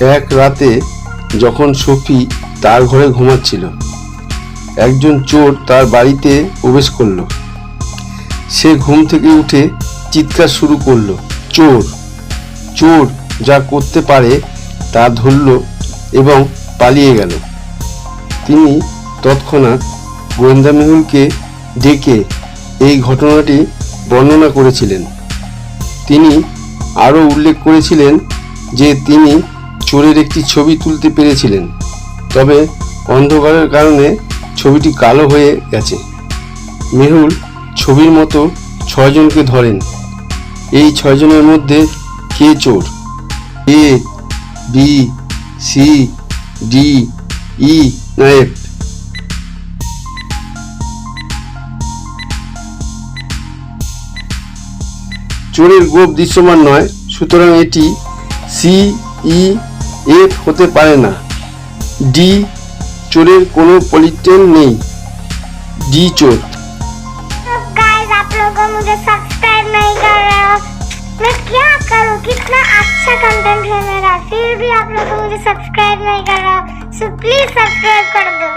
এক রাতে যখন সফি তার ঘরে ঘুমাচ্ছিল, একজন চোর তার বাড়িতে প্রবেশ করল। সে ঘুম থেকে উঠে চিৎকার শুরু করল, চোর চোর যা করতে পারে তা ধরল এবং পালিয়ে গেল। তিনি তৎক্ষণাৎ গোয়েন্দা মেহুলকে ডেকে এই ঘটনাটি বর্ণনা করেছিলেন। তিনি আরও উল্লেখ করেছিলেন যে তিনি চোরের একটি ছবি তুলতে পেরেছিলেন। তবে অন্ধকারের কারণে ছবিটি কালো হয়ে গেছে। মেহুল ছবির মতো ছয়জনকে ধরেন। এই ছয়জনের মধ্যে কে চোর? A, B, C, D, E না এফ? চোরের গোপ দৃশ্যমান নয়, সুতরাং এটি সি, ই এফ হতে পারে না ডি চোরের কোনো পলিটেন নেই ডি চোর अब गाइस आप लोगों को मुझे सब्सक्राइब नहीं कर रहे हो मैं क्या करूँ कितना अच्छा कंटेंट है मेरा फिर भी आप लोग मुझे सब्सक्राइब नहीं कर रहे हो सो प्लीज सब्सक्राइब कर दो